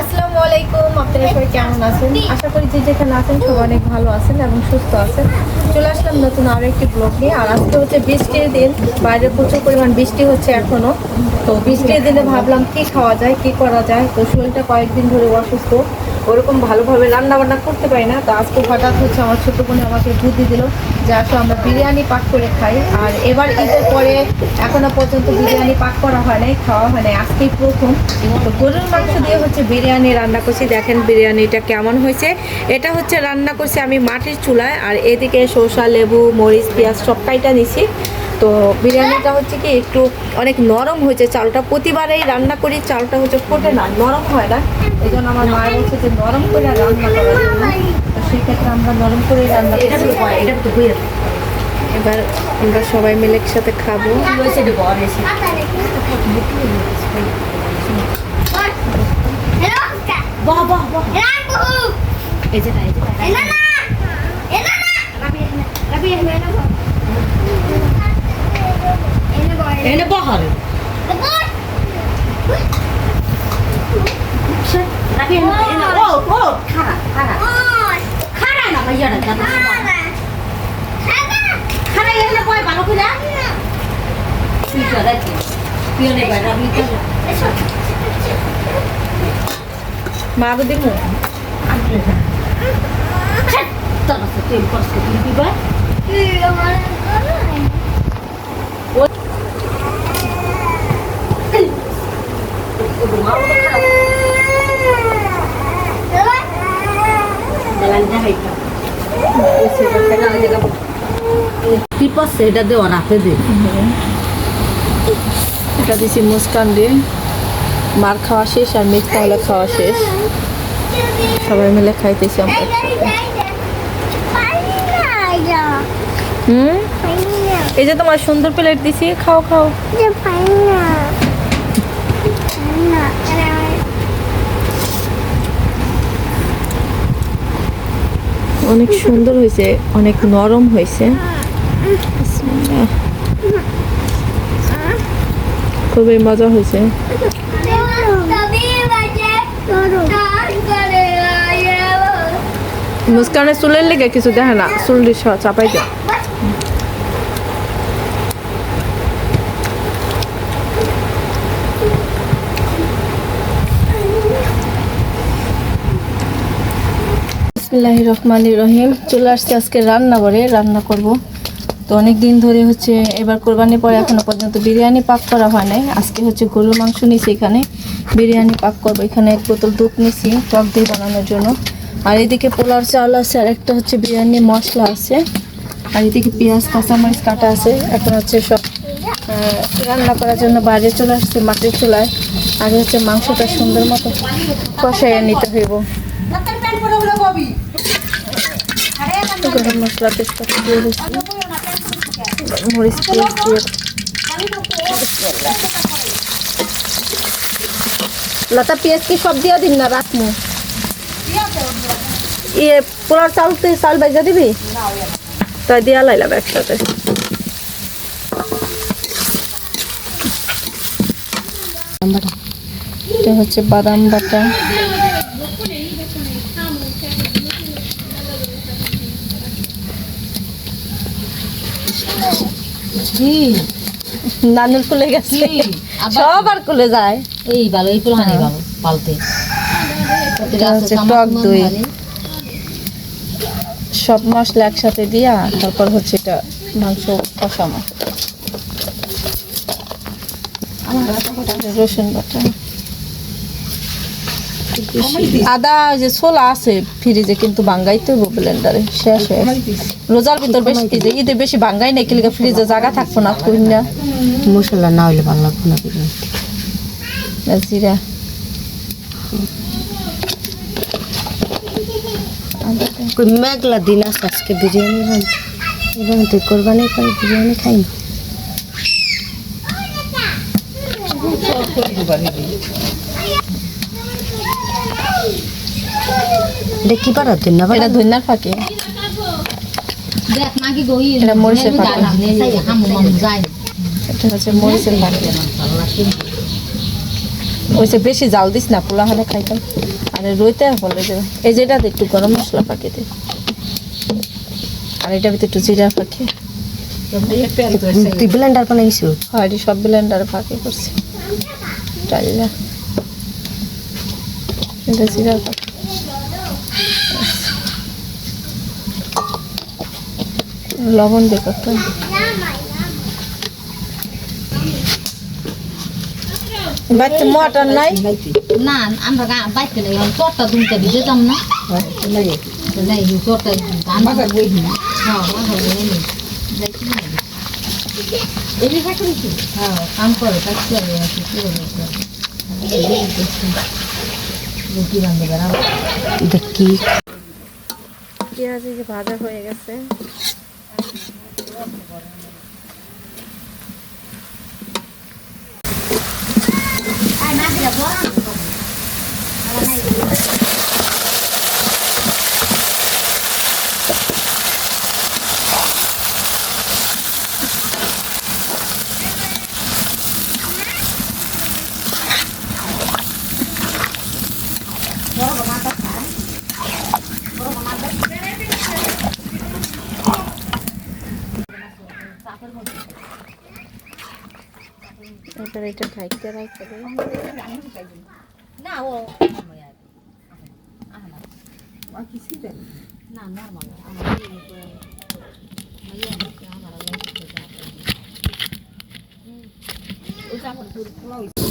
আসসালামু আলাইকুম, আপনারা সবাই কেমন আছেন? আশা করি যে যেখানে আছেন সবাই অনেক ভালো আছেন এবং সুস্থ আছেন। চলে আসলাম নতুন আরও একটি ব্লগ নিয়ে। আর আজকে হচ্ছে বৃষ্টির দিন, বাইরে প্রচুর পরিমাণ বৃষ্টি হচ্ছে এখনও তো বৃষ্টির দিনে ভাবলাম কি খাওয়া যায়, কি করা যায়? তো শরীরটা কয়েকদিন ধরে অসুস্থ। ওরকম ভালোভাবে রান্না বান্না করতে পারি না। তো আজকে হঠাৎ হচ্ছে আমার ছোটো বোন আমাকে বুদ্ধি দিল যে, আসো, আমরা বিরিয়ানি পাক করে খাই। আর এবার ঈদের পরে এখনও পর্যন্ত বিরিয়ানি পাক করা হয় নাই, খাওয়া হয় নাই। আজকেই প্রথম। তো গরুর মাংস দিয়ে হচ্ছে বিরিয়ানি রান্না করছি। দেখেন বিরিয়ানিটা কেমন হয়েছে। এটা হচ্ছে রান্না করছি আমি মাটির চুলায়, আর এদিকে শসা, লেবু, মরিচ, পেঁয়াজ সব কাইটা নিছি। তো বিরিয়ানিটা হচ্ছে কি একটু অনেক নরম হয়েছে চালটা প্রতিবারেই রান্না করি চালটা হচ্ছে ফোটে না নরম হয় না। এই জন্য আমার মায়ের বলছে যে নরম করে রান্না করার জন্য তো সেক্ষেত্রে আমরা নরম করে রান্না করছি। এবার আমরা সবাই মিলে একসাথে খাব। এনে বহর রাবি এনে ও ও খারা খারা খারা না ভাইয়া না জানো খারা এনে কয় ভালো করে তুই তো রাখি তুই নে ভাই রাবি তো মা তো দেখব তোর সাথে তুই করছ তুই দিবা কি পাচ্ছে এটা দে ওর দে। এটা দিছি মুস্কান দিয়ে। মার খাওয়া শেষ আর মিথ্যা হলে খাওয়া শেষ। সবাই মিলে খাইতেছি আমরা হুম? এই যে তোমার সুন্দর প্লেট দিছি খাও খাও। অনেক সুন্দর হয়েছে, অনেক নরম হয়েছে। খুবই মজা হয়েছে। মুস্কানের চুলের লেগে কিছু দেখে না, চুল চাপাই দেয় বিসমিল্লাহির রহমানির রহিম চলে আসছে আজকে রান্না করে রান্না করব। তো অনেক দিন ধরে হচ্ছে এবার কোরবানি পরে এখনও পর্যন্ত বিরিয়ানি পাক করা হয় নাই। আজকে হচ্ছে গরুর মাংস নিছি এখানে। বিরিয়ানি পাক করব। এখানে এক বোতল দুধ নিছি, টক দিয়ে বানানোর জন্য। আর এদিকে পোলার চাল আছে, আর একটা হচ্ছে বিরিয়ানি মশলা আছে। আর এদিকে পেঁয়াজ, কাঁচামরিচ কাটা আছে। এখন হচ্ছে সব রান্না করার জন্য বাইরে চলে আসছে মাটির চুলায়। আগে হচ্ছে মাংসটা সুন্দর মতো কষাইয়ে নিতে হইব। গরম মশলা তেজপাতা দিয়ে দিচ্ছি। মরিচ পেঁয়াজ দিয়ে লতা পেঁয়াজ কি সব দিয়ে দিন না রাখমু ইয়ে পোলার চাল তুই চাল বেজা দিবি? তাই দিয়া লাইলাম একসাথে। এটা হচ্ছে বাদাম বাটা। নানুর কুলে গেছে? সবার কুলে যায়। এই ভালো এই ফুলহানি ভালো পালতে। টক দই। সব মশলা একসাথে দিয়া তারপর হচ্ছে এটা মাংস কষানো। রসুন বাটা। আদা ওই যে ছোলা আছে ফ্রিজে কিন্তু বাঙ্গাইতে হইব ব্লেন্ডারে শেষ হয়ে রোজার ভিতর বেশি যে ঈদে বেশি বাঙ্গাই নাই কিলিকা ফ্রিজে জায়গা থাকব না কই না। মশলা না হইলে ভালো লাগবে না। জিরা। মেঘলা দিন আছে আজকে বিরিয়ানি রাঁধছি এবং তুই কোরবানি করে বিরিয়ানি খাই দেখি পারা দিন না এটা ধন্যার ফাঁকে। দেখ নাকি গই এটা মরিচের যায় এটা হচ্ছে মরিচের ফাঁকে। ওইসে বেশি জাল দিস না পোলা হানে খাইতাম আরে রইতে বলে যাবে এই যেটা একটু গরম মশলা পাকিয়ে দে। আর এটা ভিতরে একটু জিরা পাখি তুই ব্লেন্ডার বানাইছো হয় এটি সব ব্লেন্ডার ফাঁকি করছি। এটা জিরা পাখি লবণ করতে হবে। বাড়িতে মটন নাই? না আমরা বাইতে নাই চটটা দুমটা দিতে যাম না। তো নাই চটটা কাম করে কাজ করে রুটি বান্ধে দেখি পেঁয়াজ ভাজা হয়ে গেছে। Ai más que la এবার এটা ঢাইতে রাখতে না ও না নর্মাল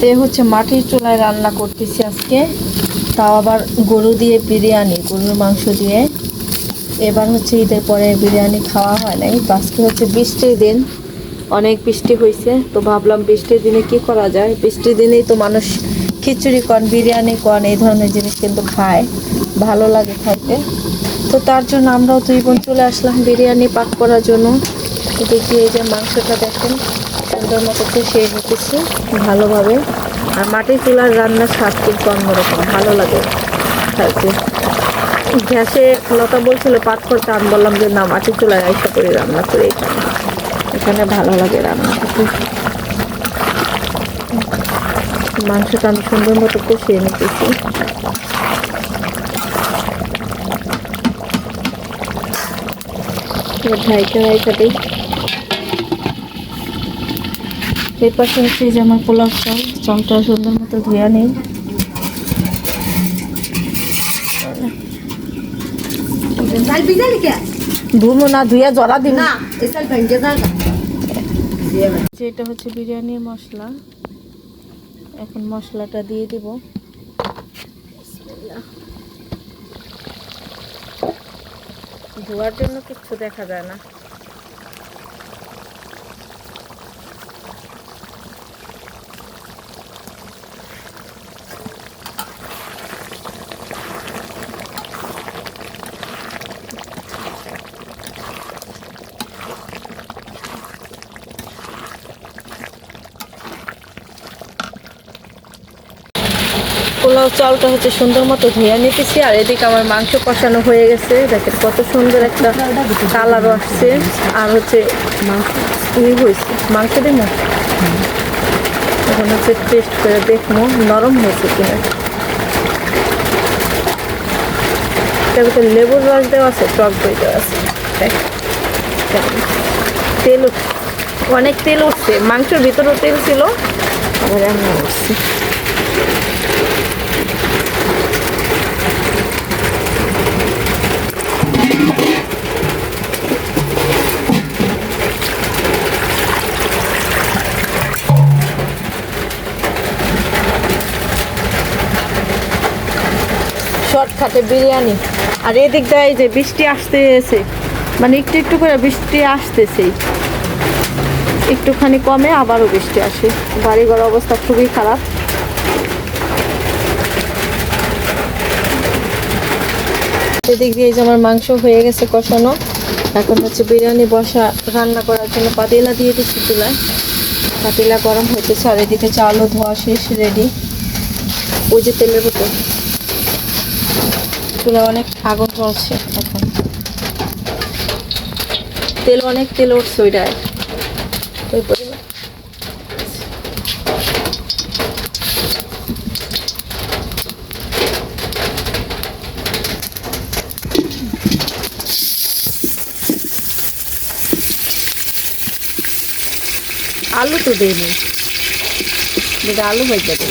তে হচ্ছে মাটির চুলায় রান্না করতেছি আজকে। তাও আবার গরু দিয়ে বিরিয়ানি গরুর মাংস দিয়ে। এবার হচ্ছে ঈদের পরে বিরিয়ানি খাওয়া হয় নাই। আজকে হচ্ছে বৃষ্টির দিন। অনেক বৃষ্টি হয়েছে তো ভাবলাম বৃষ্টির দিনে কি করা যায়? বৃষ্টির দিনেই তো মানুষ খিচুড়ি কন, বিরিয়ানি কন, এই ধরনের জিনিস কিন্তু খায়, ভালো লাগে খাইতে। তো তার জন্য আমরাও দুই বোন চলে আসলাম বিরিয়ানি পাক করার জন্য। দেখি এই যে মাংসটা দেখেন, সুন্দর মতো কষিয়ে নিতেছি, ভালোভাবে। আর মাটির চুলার রান্নার স্বাদ কিন্তু অন্যরকম, ভালো লাগে খাইতে। গ্যাসে লতা বলছিল পাক করতে, আমি বললাম যে না মাটির চুলায় আইসা করে রান্না করে এখানে ভালো লাগে রান্না করতে। মাংসটা আমি সুন্দর মতো কষিয়ে নিতেছি। দিই এই পাশে হচ্ছে যে আমার পোলাও চাল। চালটা সুন্দর মতো ধুয়ে নেই ধুমো না ধুয়ে জরা দিন। না এই চাল ভেঙে যায় না যেটা হচ্ছে বিরিয়ানির মশলা। এখন মশলাটা দিয়ে দিব। ধোয়ার জন্য কিচ্ছু দেখা যায় না পোলাও চালটা হচ্ছে সুন্দর মতো ধুয়ে নিতেছি। আর এদিকে আমার মাংস কষানো হয়ে গেছে। দেখেন কত সুন্দর একটা কালারও আসছে। আর হচ্ছে মাংস হয়েছে। মাংস দিন এখন হচ্ছে টেস্ট করে দেখব নরম হয়েছে কিনা। ভিতরে লেবুর রস দেওয়া আছে, টক দই দেওয়া আছে। তেল অনেক তেল উঠছে। মাংসের ভিতরেও তেল ছিল। আবার রান্না শর্টকাটে বিরিয়ানি। আর এদিক দিয়ে যে বৃষ্টি আসতেছে মানে একটু একটু করে বৃষ্টি আসতেছে একটুখানি কমে আবারও বৃষ্টি আসে। বাড়িঘর অবস্থা খুবই খারাপ। এদিক দিয়ে যে আমার মাংস হয়ে গেছে কষানো। এখন হচ্ছে বিরিয়ানি বসা, রান্না করার জন্য পাতিলা দিয়ে দিচ্ছি চুলায়। পাতিলা গরম হইতেছে আর এদিকে চালও ধোয়া শেষ রেডি ওই যে তেলের বোতল। চুলে অনেক আগুন চলছে এখন। তেল অনেক তেল উঠছে ওইটায়। আলু তো দেয়নি যেটা আলু হয়ে। যাবে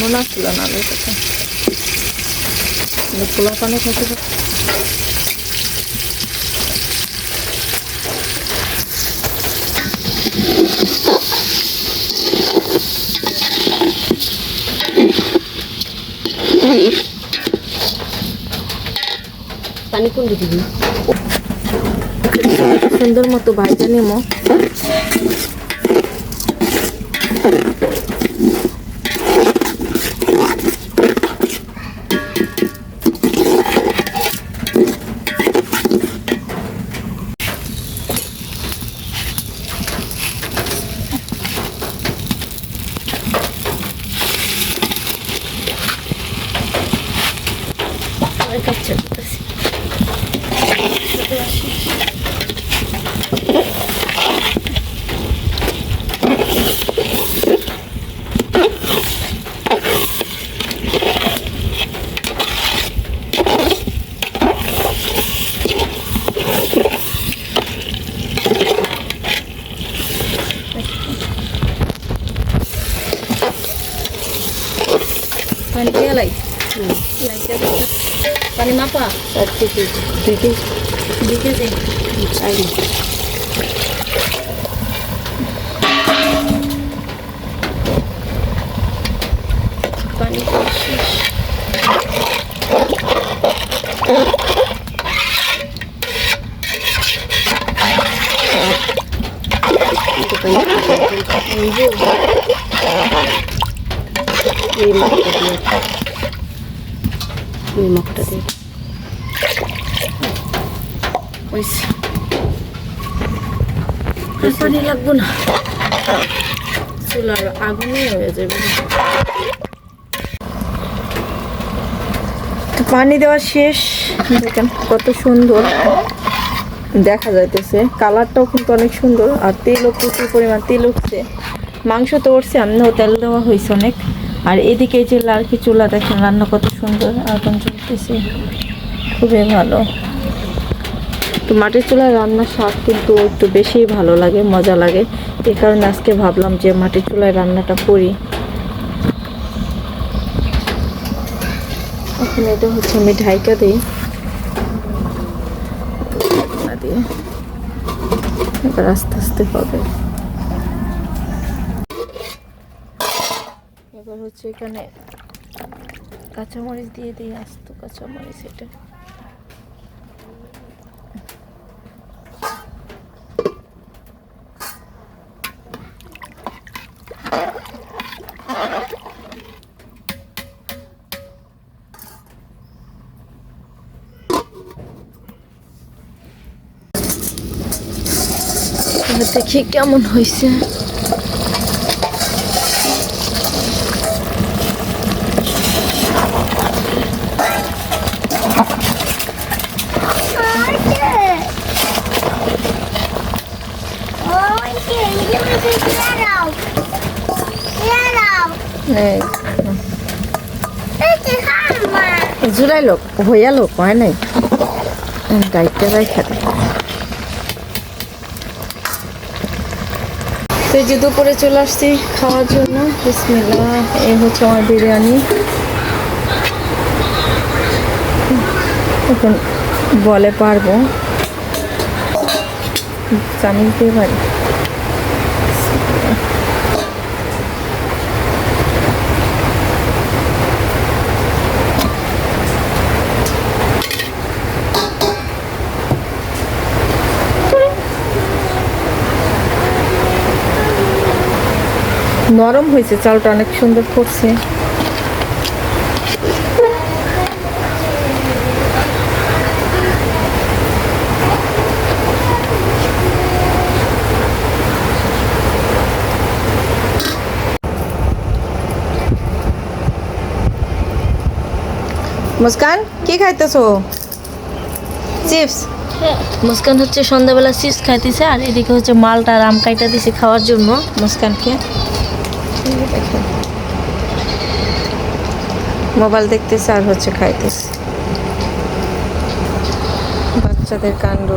মনে আসছিল না আলুর কথা। খোলা পানি খাইতে। পানি কোন দিকে দিবি সুন্দর মতো ভাইজা নেমো পানি দিয়ে লাই লাই দিয়ে দাও। পানি মাপা দিকে দিকে দে পানি শেষ এই মাখটা দিয়ে এই মাখটা দিয়ে পানি লাগবো না। চুলার আগুনে হয়ে যাবে। পানি দেওয়া শেষ। দেখেন কত সুন্দর। দেখা যাইতেছে। কালারটাও কিন্তু অনেক সুন্দর। আর তেলও প্রচুর পরিমাণ তেল উঠছে। মাংস তো উঠছে এমনিও তেল দেওয়া হয়েছে অনেক। আর এদিকে যে লালকি চুলা দেখেন, রান্না কত সুন্দর আগুন চলতেছে খুবই ভালো। তো মাটির চুলায় রান্নার স্বাদ কিন্তু একটু বেশিই ভালো লাগে, মজা লাগে। এই কারণে আজকে ভাবলাম যে মাটির চুলায় রান্নাটা করি। এখন এটা হচ্ছে আমি ঢাইকা দিই। এবার আস্তে আস্তে হবে এবার হচ্ছে এখানে কাঁচামরিচ দিয়ে দিই আসতো কাঁচামরিচ এটা। দেখি কেমন হয়েছে জুলাই লোক হইয়া লোক হয় নাই? গাইডটা রাইখা দে তো যে দুপুরে চলে আসছি খাওয়ার জন্য। বিসমিল্লাহ, এই হচ্ছে আমার বিরিয়ানি। এখন বলে পারব। দিয়ে পারি নরম হয়েছে, চালটা অনেক সুন্দর করছে। মুস্কান, কি খাইতেছো? চিপস? মুস্কান হচ্ছে সন্ধ্যাবেলা চিপস খাইতেছে, আর এদিকে হচ্ছে মালটা আর আম কাইটা দিছে খাওয়ার জন্য মুস্কানকে। মোবাইল দেখতেছে আর হচ্ছে খাইতেছে। বাচ্চাদের কাণ্ড।